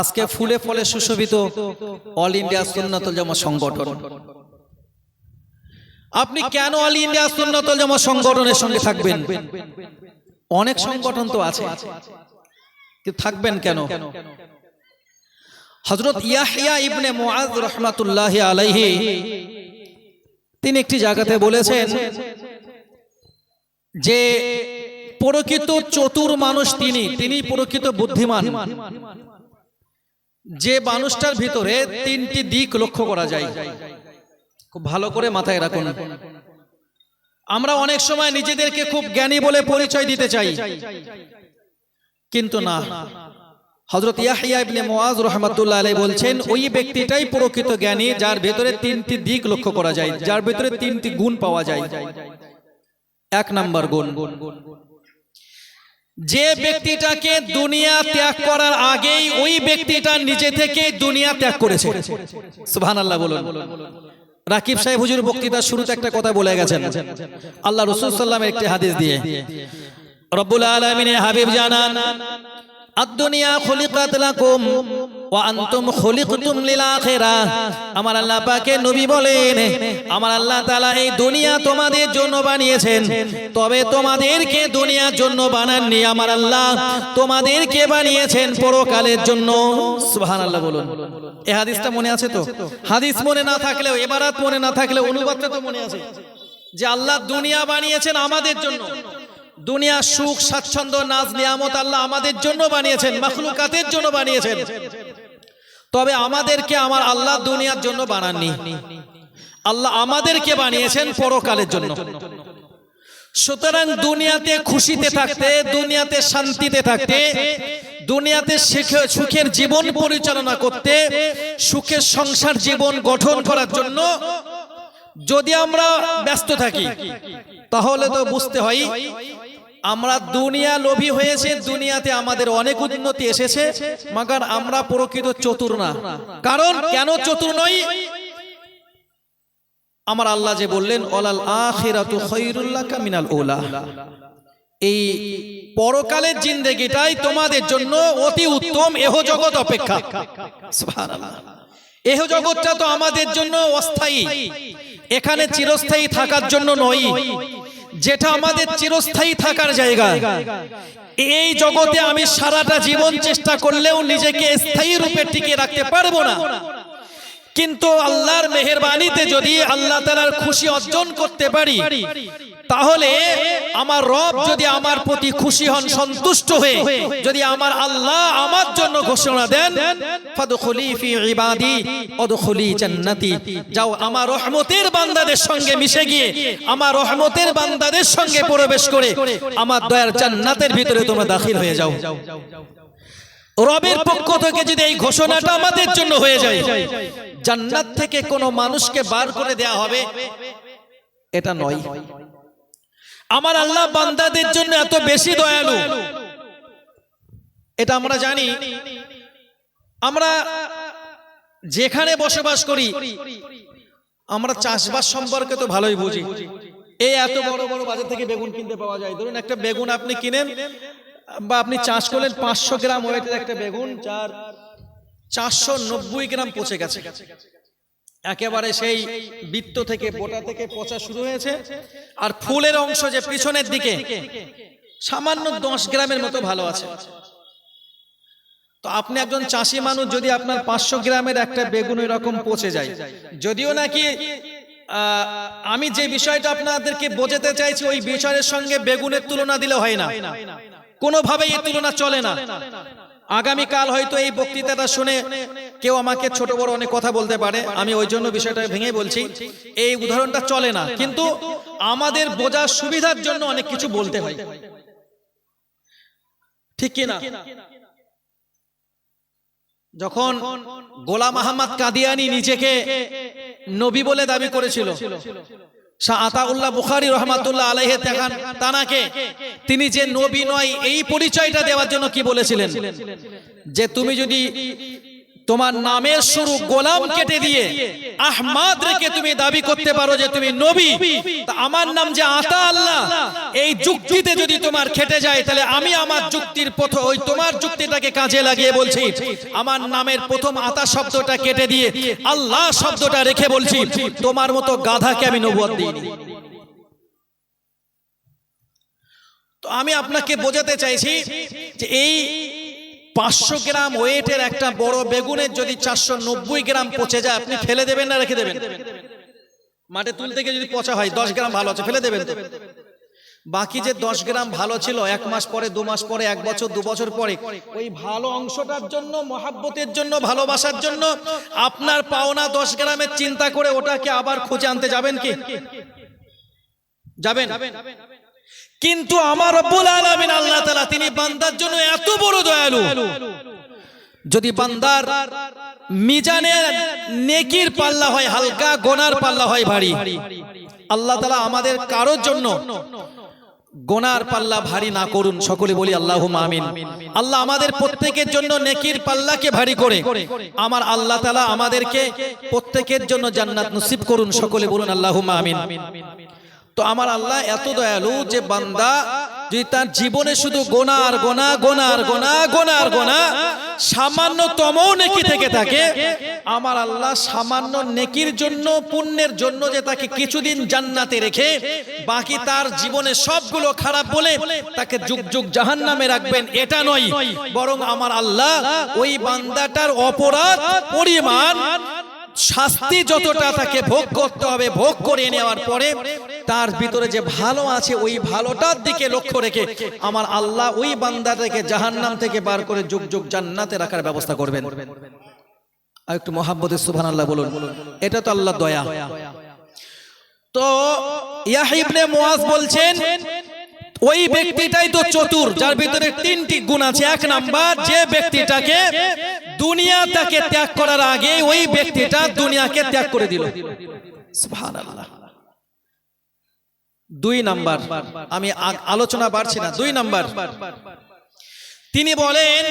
আজকে ফুলে ফলে সুশোভিত অল ইন্ডিয়া সুন্নাতুল জামা সংগঠন। আপনি কেন অল ইন্ডিয়া সুন্নাতুল জামা সংগঠনের সঙ্গে থাকবেন? অনেক সংগঠন তো আছে। থাকবেন কেন? হজরত ইয়াহিয়া ইবনে মুআজ রহমাতুল্লাহ আলাইহি তিনি একটি জায়গাতে বলেছেন যে প্রকৃত চতুর মানুষ তিনি তিনি প্রকৃত বুদ্ধিমান। যে মানুষটার ভিতরে তিনটি দিক লক্ষ্য করা যায়। খুব ভালো করে মাথায় রাখুন। আমরা অনেক সময় নিজেদেরকে খুব জ্ঞানী বলে পরিচয় দিতে চাই। কিন্তু না। হজরত ইয়াহিয়া বলছেন, ওই ব্যক্তিটাই প্রকৃত জ্ঞানী যার ভিতরে তিনটি দিক লক্ষ্য করা যায়, যার ভিতরে তিনটি গুণ পাওয়া যায়। এক নাম্বার গুণ। যে ব্যক্তিটাকে দুনিয়া ত্যাগ করার আগেই ওই ব্যক্তিটা নিজে থেকে দুনিয়া ত্যাগ করেছে। সুহান আল্লাহ বলুন। রাকিব সাহেব হুজুর বক্তৃতার শুরুতে একটা কথা বলে গেছেন। আল্লাহ রসুল সাল্লামের একটি হাদিস দিয়ে, রব্বুল আলমিনে হাবিব জানান, আদ-দুনিয়া খুলিকাত লাকুম ওয়া আনতুম খুলিকতুম লিল আমার আল্লাহ পাকে নবী বলেন, আমার আল্লাহ তাআলা এই দুনিয়া তোমাদের জন্য বানিয়েছেন। তবে তোমাদেরকে দুনিয়ার জন্য বানাননি আমার আল্লাহ। তোমাদেরকে বানিয়েছেন পরকালের জন্য। সুবহানাল্লাহ বলুন। এই হাদিসটা মনে আছে তো? হাদিস মনে না থাকলেও, এবারাত মনে না থাকলেও, অনুবাদটা তো মনে আছে। যে আল্লাহ দুনিয়া বানিয়েছেন আমাদের জন্য। দুনিয়া সুখ, স্বাচ্ছন্দ্য, নাজ, নিয়ামত আল্লাহ আমাদের জন্য বানিয়েছেন, মাখলুকাতের জন্য বানিয়েছেন। তবে আমাদেরকে আমার আল্লাহ দুনিয়ার জন্য বানাননি। আল্লাহ আমাদেরকে বানিয়েছেন পরকালের জন্য। সুতরাং দুনিয়াতে খুশিতে থাকতে, দুনিয়াতে শান্তিতে থাকতে, দুনিয়াতে সুখে- সুখের জীবন পরিচালনা করতে, সুখের সংসার জীবন গঠন করার জন্য যদি আমরা ব্যস্ত থাকি, তাহলে তো বুঝতে হয় আমরা দুনিয়া লোভী হয়েছে, দুনিয়াতে আমাদের অনেক উন্নতি এসেছে, মাগার আমরা প্রকৃত চতুর না। কারণ কেন চতুর নই? আমার আল্লাহ যে বললেন ওলাল আখিরাতু খায়রুল্লাহ মিনাল ওলা এই পরকালের জিন্দেগিটাই তোমাদের জন্য অতি উত্তম এহ জগৎ অপেক্ষা। এহ জগৎটা তো আমাদের জন্য অস্থায়ী। এখানে চিরস্থায়ী থাকার জন্য নয় যেটা আমাদের চিরস্থায়ী থাকার জায়গা। এই জগতে আমি সারাটা জীবন চেষ্টা করলেও নিজেকে স্থায়ী রূপে টিকে রাখতে পারব না। কিন্তু আল্লাহর মেহরবানিতে যদি আল্লাহ তালার খুশি অর্জন করতে পারি তাহলে আমার রব যদি আমার প্রতি খুশি হন, সন্তুষ্ট হয়ে যদি আমার আল্লাহ আমার জন্য ঘোষণা দেন, ফাদখুলি ফি ইবাদি ওদখুলি জান্নাতি। যাও, আমার রহমতের বান্দাদের সঙ্গে মিশে গিয়ে, আমার রহমতের বান্দাদের সঙ্গে প্রবেশ করে, আমার দয়ার জান্নাতের ভিতরে তোমরা দাখিল হয়ে যাও। রবের পক্ষ থেকে যদি এই ঘোষণাটা আমাদের জন্য হয়ে যায়, জান্নাত থেকে কোনো মানুষকে বার করে দেয়া হবে, এটা নয়। আমার আল্লাহ বান্দাদের জন্য এত বেশি দয়ালু। এটা আমরা জানি। আমরা যেখানে বসবাস করি আমরা চাষবাস সম্পর্কে তো ভালোই বুঝি। এই এত বড় বড় বাজার থেকে বেগুন কিনতে পাওয়া যায়। ধরুন একটা বেগুন আপনি কিনেন বা আপনি চাষ করলেন পাঁচশো গ্রাম ওয়েটের একটা বেগুন যার চারশো নব্বই গ্রাম পচে গেছে। একেবারে সেই বৃত্ত থেকে বোটা থেকে পচা শুরু হয়েছে। আর ফুলের অংশ যে পিছনের দিকে সামান্য দশ গ্রামের মতো ভালো আছে। তো আপনি একজন চাষি মানুষ যদি আপনার পাঁচশো গ্রামের একটা বেগুন এরকম পচে যায়। যদিও নাকি আমি যে বিষয়টা আপনাদেরকে বোঝাতে চাইছি ওই বিষয়ের সঙ্গে বেগুনের তুলনা দিলে হয় না। কোনোভাবেই এই তুলনা চলে না। আগামীকাল হয়তো এই বক্তৃতাটা শুনে কেউ আমাকে ছোট বড় অনেক কথা বলতে পারে, আমি ওই জন্য বিষয়টা ভেঙে বলছি। এই উদাহরণটা চলে না, কিন্তু আমাদের বোঝার সুবিধার জন্য অনেক কিছু বলতে হয়। ঠিক কি না যখন গোলাম আহমদ কাদিয়ানি নিজেকে নবী বলে দাবি করেছিল আতাউল্লাহ বুখারি তানাকে, তিনি যে নবী নয়, এই পরিচয়টা দেওয়ার জন্য কি বলেছিলেন? যে তুমি যদি তোমার নামের শুরু গোলাম কেটে দিয়ে আহমাদ রেখে তুমি দাবি করতে পারো যে তুমি নবী। তা আমার নাম যে আতা আল্লাহ এই যুক্তিতে যদি তোমার খেটে যায় তাহলে আমি আমার যুক্তির পথ ওই তোমার যুক্তিটাকে কাজে লাগিয়ে বলছি। আমার নামের প্রথম আতা শব্দটা কেটে দিয়ে আল্লাহ শব্দটা রেখে বলছি তোমার মতো গাধাকে আমি নবুয়ত দিইনি তো আমি আপনাকে বোঝাতে চাইছি যে এই পাঁচশো গ্রাম ওয়েটের একটা বড় বেগুনের যদি চারশো নব্বই গ্রাম পচে যায়, আপনি ফেলে দেবেন না, রেখে দেবেন? মাঠে তুলতে গিয়ে যদি পচা হয়, দশ গ্রাম ভালো আছে, ফেলে দেবেন। বাকি যে দশ গ্রাম ভালো ছিল, এক মাস পরে, দু মাস পরে, এক বছর, দু বছর পরে, ওই ভালো অংশটার জন্য, মহাব্বতের জন্য, ভালোবাসার জন্য, আপনার পাওনা দশ গ্রামের চিন্তা করে ওটাকে আবার খুঁজে আনতে যাবেন কি? যাবেন? কিন্তু আমার রব্বুল আলামিন আল্লাহ তাআলা তিনি বান্দার জন্য এত বড় দয়ালু। যদি বান্দার মিজানের নেকির পাল্লা হয়, হালকা গোনার পাল্লা হয় ভারী। আল্লাহ তাআলা আমাদের কারোর জন্য গোনার পাল্লা ভারী না করুন। সকলে বলি আল্লাহ আমিন। আল্লাহ আমাদের প্রত্যেকের জন্য নেকির পাল্লাকে ভারী করে। আমার আল্লাহ তাআলা আমাদেরকে প্রত্যেকের জন্য জান্নাত নসিব করুন। সকলে বলুন আল্লাহ আমিন। তো আমার আল্লাহ এত দয়ালু যে বান্দা যদি তার জীবনে শুধু গোনার গোনা গোনার গোনা গোনার গোনা, সামান্যতম নেকি থেকে থাকে, আমার আল্লাহ সামান্য নেকির জন্য, পুণ্যের জন্য যে তাকে কিছুদিন জান্নাতে রেখে বাকি তার জীবনে সবগুলো খারাপ বলে তাকে যুগ যুগ জাহান্নামে রাখবেন, এটা নয়। বরং আমার আল্লাহ ওই বান্দাটার অপরাধ, পরিমাণ শাস্তি যতটা তাকে ভোগ করতে হবে ভোগ করে নেওয়ার পরে তার ভিতরে যে ভালো আছে ওই ভালোটার দিকে লক্ষ্য রেখে আমার আল্লাহ ওই বান্দাটাকে জাহান্নাম থেকে বার করে যুগ যুগ জান্নাতে রাখার ব্যবস্থা করবেন। আর একটু মহাব্বতের সুবহান আল্লাহ বলুন। এটা তো আল্লাহ দয়া। তো ইয়াহিবনে মুয়াজ বলছেন ওই ব্যক্তিটাই তো চতুর যার ভিতরে তিনটি গুণ আছে। এক নাম্বার যে ব্যক্তিটাকে দুনিয়া তাকে ত্যাগ করার আগে ওই ব্যক্তিটা দুনিয়াকে ত্যাগ করে দিল। দুই নাম্বার আমি আলোচনা বাড়ছি না। দুই নাম্বার তিনি বলেন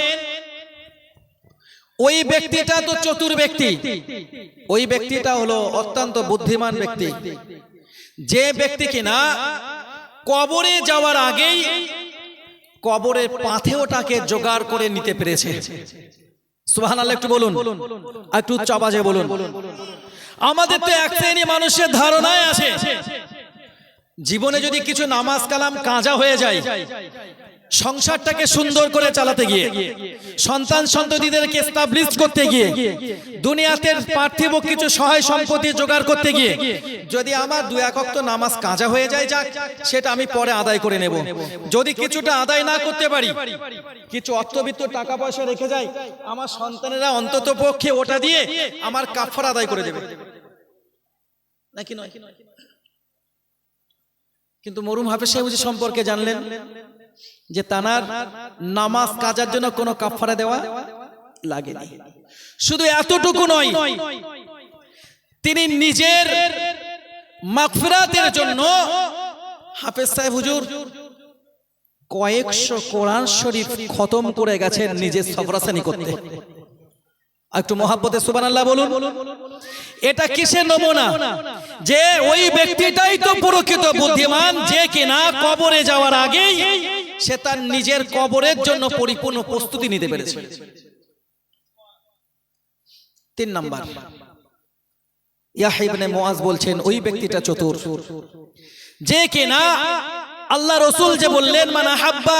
ওই ব্যক্তিটা তো চতুর ব্যক্তি। ওই ব্যক্তিটা হলো অত্যন্ত বুদ্ধিমান ব্যক্তি। যে ব্যক্তি কিনা কবরে যাওয়ার আগেই কবরের পাথেওটাকে জোগাড় করে নিতে পেরেছে। সুবহান আল্লাহ একটু বলুন। একটু উচ্চ আওয়াজে বলুন। আমাদের তো এক শ্রেণি মানুষের ধারণায় আছে। জীবনে যদি কিছু নামাজ কালাম কাজা হয়ে যায় সংসারটাকে সুন্দর করে চালাতে গিয়ে, সন্তান সন্ততিদেরকে এস্টাবলিশ করতে গিয়ে, দুনিয়াতে পার্থিব কিছু সহায় সম্পত্তি জোগাড় করতে গিয়ে, যদি আমার দু একক তো নামাজ কাজা হয়ে যায় যাক, সেটা আমি পরে আদায় করে নেব। যদি কিছুটা আদায় না করতে পারি, কিছু অর্থবিত্ত টাকা পয়সা রেখে যাই আমার সন্তানেরা অন্তত পক্ষে ওটা দিয়ে আমার কাফার আদায় করে দেবে। নাকি নয়? কিন্তু মরুম হাফেজ সাহেব সম্পর্কে জানলেন যে তানার নামাজ কাজার জন্য কোনো কাফারা দেওয়া লাগেনি। শুধু এতটুকু নয়, তিনি নিজের মাগফিরাতের জন্য হাফেজ সাহেব হুজুর কয়েকশো কোরআন শরীফ খতম করে গেছেন নিজের সফরাসানি করতে। একটু মহাব্বতে সুবান আল্লাহ বলুন। এটা কিসের নমুনা? যে ওই ব্যক্তিটাই তো প্রকৃত বুদ্ধিমান, যে কিনা কবরে যাওয়ার আগেই সে তার নিজের কবরের জন্য পরিপূর্ণ প্রস্তুতি নিতে পেরেছে। তিন নাম্বার। ইয়াহিবনে মোয়াজ বলছেন, ওই ব্যক্তিটা চতুর। যে কিনা আল্লাহ রসুল যে বললেন মানে আহাব্বা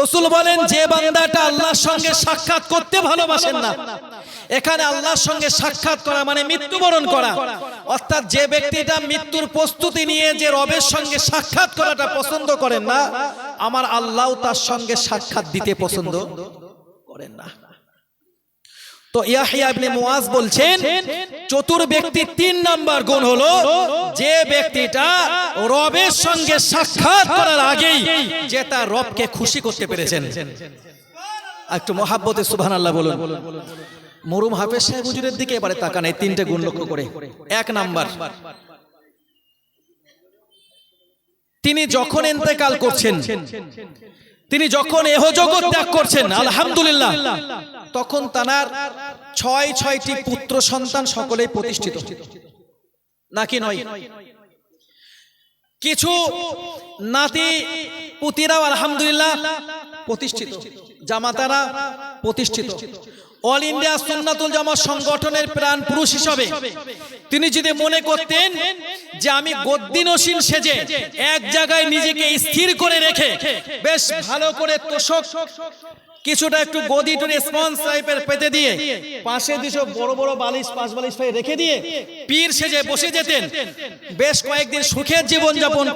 রসুল বলেন যে বান্দাটা আল্লাহর সঙ্গে সাক্ষাৎ করতে ভালোবাসেন না। এখানে আল্লাহর সঙ্গে সাক্ষাৎ করা মানে মৃত্যুবরণ করা। অর্থাৎ যে ব্যক্তিটা মৃত্যুর প্রস্তুতি নিয়ে যে রবের সঙ্গে সাক্ষাৎ করাটা পছন্দ করেন না আমার আল্লাহ তার সঙ্গে সাক্ষাৎ দিতে পছন্দ করেন না। তো ইয়াহিয়া ইবনে মুয়াজ বলছেন, চতুর ব্যক্তির তিন নাম্বার গুণ হলো যে ব্যক্তিটা রবের সঙ্গে সাক্ষাৎ করার আগেই যে তার রবকে খুশি করতে পেরেছেন। একটু মহাব্বতে সুবহান আল্লাহ বলুন। মরুম হাফেজ সাহেব হুজুরের দিকে এবারে তাকান এই তিনটে গুণ লক্ষ্য করে। এক নাম্বার, তিনি যখন ইন্তেকাল করছেন তিনি যখন এহ জগৎ ত্যাগ করছেন আলহামদুলিল্লাহ তখন তানার ছয় ছয়টি পুত্র সন্তান সকলেই প্রতিষ্ঠিত। নাকি নয়? কিছু নাতি পুতিরাও আলহামদুলিল্লাহ প্রতিষ্ঠিত। জামাতারা প্রতিষ্ঠিত। অল ইন্ডিয়া সুন্নাতুল জামাত সংগঠনের প্রাণ পুরুষ হিসাবে তিনি যদি মনে করতেন যে আমি গদ্দিনসীন সেজে এক জায়গায় নিজেকে স্থির করে রেখে বেশ ভালো করে তোষক কিছুটা একটু গদি টু রেসপন্স টাইপের পেতে দিয়ে পাশে দুশো বড় বড় বালিশ পাঁচ বালিশ পায়ে রেখে দিয়ে পীর সেজে বসে যেতেন। বেশ কয়েকদিন সুখের জীবন যাপন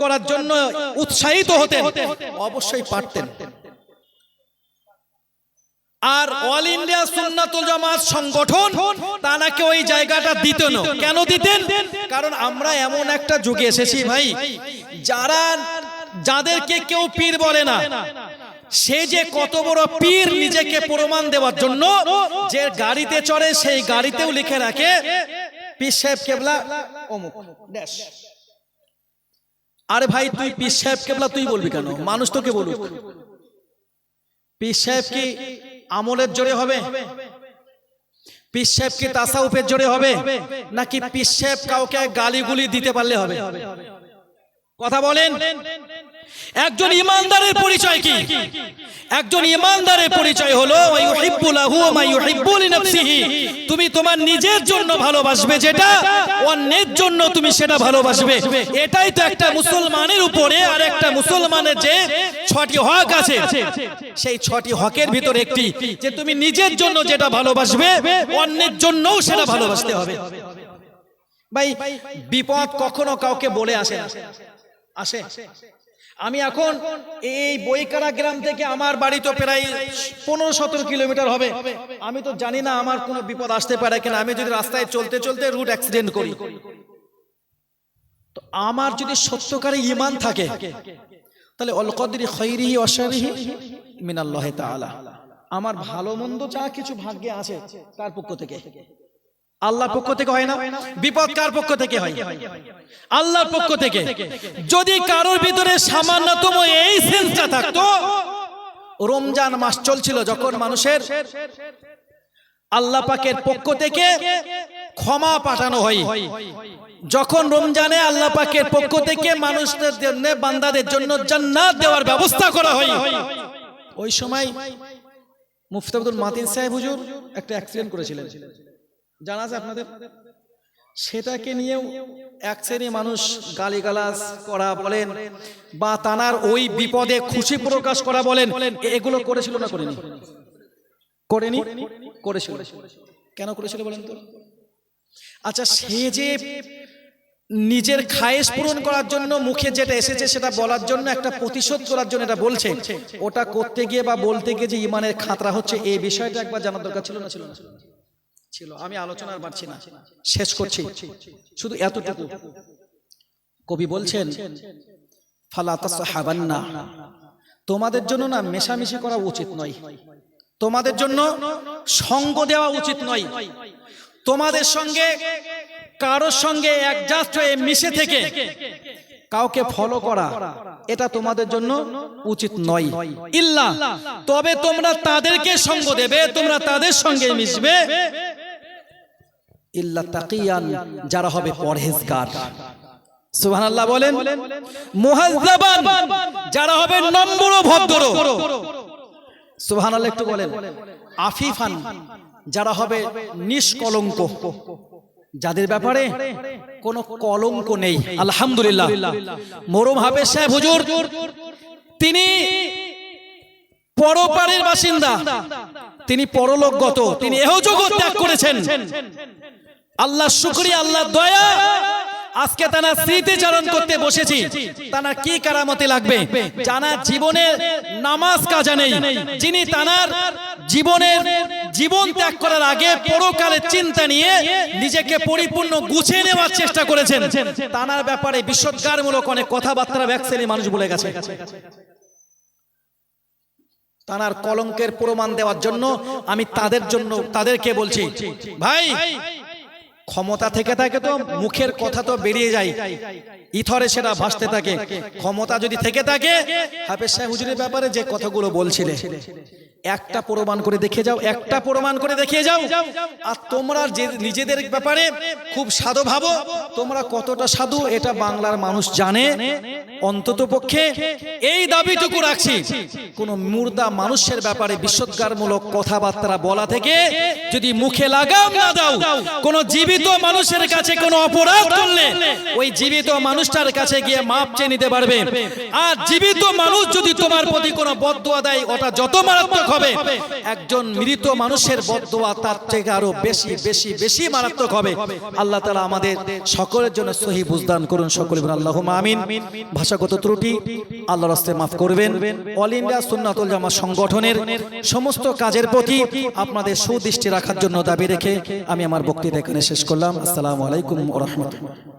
করার জন্য উৎসাহিত হতেন। অবশ্যই পারতেন। আর অল ইন্ডিয়া সুন্নাতুল জামাত সংগঠন তানাকে ওই জায়গাটা দিত না। কেন দিতেন? কারণ আমরা এমন একটা যুগে এসেছি ভাই, যারা যাদেরকে কেউ পীর বলে না, সে যে কত বড় পীর নিজেকে প্রমাণ দেওয়ার জন্য, যে গাড়িতে চড়ে সেই গাড়িতেও লিখে রাখে, পীর সাহেব কেবলা, অমুক, ড্যাশ। আরে ভাই, তুই পীর সাহেব কেবলা, তুই বলবি কেন? মানুষ তোকে বলুক। পীর সাহেব কি আমলের জোরে হবে? পীর সাহেবকে তাসাউফের জোরে হবে? নাকি পীর সাহেব কাউকে গালিগুলি দিতে পারলে হবে? কথা বলেন। একজন ইমানদারের পরিচয় কি? একজন ইমানদারের পরিচয় হলো তুমি তোমার নিজের জন্য ভালোবাসবে যেটা, অন্যের জন্য তুমি সেটা ভালোবাসবে। এটাই তো একটা মুসলমানের উপরে আর একটা মুসলমানের যে ছটি হক আছে। সেই ছটি হকের ভিতরে একটি, যে তুমি নিজের জন্য যেটা ভালোবাসবে, অন্যের জন্যও সেটা ভালোবাসতে হবে। ভাই, বিপদ কখনো কাউকে বলে আসে আসে। আমি এখন এই বইকারা গ্রাম থেকে আমার বাড়ি তো প্রায় পনেরো সতেরো কিলোমিটার হবে। আমি তো জানি না আমার কোনো বিপদ আসতে পারে কিনা। আমি যদি রাস্তায় চলতে চলতে রুট অ্যাক্সিডেন্ট করি। তো আমার যদি সত্যকারে ইমান থাকে, তাহলে অলকদরি খৈরিহি অশারিহি মিনাল্লাহ তাআলা। আমার ভালো মন্দ যা কিছু ভাগ্যে আছে, তার পক্ষ থেকে। আল্লাহর পক্ষ থেকে হয় না? বিপদ কার পক্ষ থেকে হয়? আল্লাহর পক্ষ থেকে। যদি কারোর ভিতরে সামান্যতম এই সেন্সটা থাকতো, রমজান মাস চলছিল যখন মানুষের আল্লাহ পাকের পক্ষ থেকে ক্ষমা পাঠানো হয়। যখন রমজানে আল্লাহ পাকের পক্ষ থেকে মানুষদের জন্য, বান্দাদের জন্য জান্নাত দেওয়ার ব্যবস্থা করা হয়। ওই সময় মুফতাবুল মাতিন সাহেব হুজুর একটা অ্যাক্সিডেন্ট করেছিলেন। জানা আছে আপনাদের? সেটাকে নিয়েও এক শ্রেণি মানুষ গালিগালাজ করা বলেন বা তানার ওই বিপদে খুশি প্রকাশ করা বলেন। এগুলো করেছিল না করেনি? করেনি? করেছিল। কেন করেছিল বলেন তো? আচ্ছা সে যে নিজের খায়েশ পূরণ করার জন্য মুখে যেটা এসেছে সেটা বলার জন্য একটা প্রতিশোধ করার জন্য এটা বলছে। ওটা করতে গিয়ে বা বলতে গিয়ে যে ইমানের খাতরা হচ্ছে এই বিষয়টা একবার জানার দরকার ছিল না ছিল না? ছিল। আমি আলোচনার পারছি না। শেষ করছি। শুধু এতটুকু। কবি বলছেন ফালাতাসাহাবান্না তোমাদের জন্য না মেশামেশি করা উচিত নয়। তোমাদের জন্য সঙ্গ দেওয়া উচিত নয়। তোমাদের সঙ্গে কারোর সঙ্গে একজাস্ট হয়ে মিশে থেকে কাউকে ফলো করা এটা তোমাদের জন্য উচিত নয়। ইল্লা তবে তোমরা তাদেরকে সঙ্গ দেবে তোমরা তাদের সঙ্গে মিশবে। ইল্লা তাকিয়ান যারা হবে পরহেজগার। সুবহানাল্লাহ বলেন মুহাজ্জাবান যারা হবে নম্র ভদ্র। সুবহানাল্লাহ একটু বলেন আফিফান যারা হবে নিষ্কলঙ্ক। যাদের ব্যাপারে কোন কলঙ্ক নেই। আলহামদুলিল্লাহ। মরম হাফেজ সাহেব হুজুর। তিনি পরপারের বাসিন্দা। তিনি পরলোকগত। তিনি এহ জগৎ ত্যাগ করেছেন। আল্লাহ শুক্রিয়া আল্লাহ দয়া। আজকে তারা স্মৃতিচারণ করতে বসেছি। তারা কি কারামতে লাগবে? জানা জীবনের নামাজ কাজা নেই। যিনি তানার জীবনের জীবন ত্যাগ করার আগে পরকালের চিন্তা নিয়ে নিজেকে পরিপূর্ণ গুছিয়ে নেওয়ার চেষ্টা করেছেন। তানার ব্যাপারে বিশ্বৎকারমূলক অনেক কথাবার্তা ব্যাকসেনি মানুষ বলে গেছে। তানার কলঙ্কের প্রমাণ দেওয়ার জন্য আমি তাদের জন্য, তাদেরকে বলছি, ভাই ক্ষমতা থেকে থাকে তো মুখের কথা তো বেরিয়ে যায়। ইথরে সেটা ভাসতে থাকে। ক্ষমতা যদি থেকে থাকে, হাফেজ সাহেব হুজুরের ব্যাপারে যে কথাগুলো বলছিলে একটা প্রমাণ করে দেখে যাও, একটা প্রমাণ করে দেখিয়ে যাও। আর তোমরা যে নিজেদের ব্যাপারে খুব সাধু ভাবো, তোমরা কতটা সাধু এটা বাংলার মানুষ জানে অন্তত পক্ষে। এই দাবিটুকু রাখছি। কোন মুর্দা মানুষের ব্যাপারে বিশ্বৎকারমূলক কথাবার্তা বলা থেকে যদি মুখে লাগাম না দাও, কোন জীবিত মানুষের কাছে কোনো অপরাধ করলে ওই জীবিত মানুষটার কাছে গিয়ে মাপ চেয়ে নিতে পারবে। আর জীবিত মানুষ যদি তোমার প্রতি কোনো বদদোয়া দেয়, ওটা যত মারাত্মক হবে। একজন মৃত মানুষের বদদোয়া তার থেকে আরও বেশি বেশি বেশি মারাত্মক হবে। আল্লাহ তালা আমাদের সকলের জন্য সহি বুঝদান করুন সকলে আল্লাহ আমিন। ভাষাগত ত্রুটি আল্লাহ রাস্তে মাফ করবেন। অল ইন্ডিয়া সুন্নাতুল জামা সংগঠনের সমস্ত কাজের প্রতি আপনাদের সুদৃষ্টি রাখার জন্য দাবি রেখে আমি আমার বক্তৃতা এখানে শেষ করলাম। আসসালামু আলাইকুম রহমতুল্লাহ।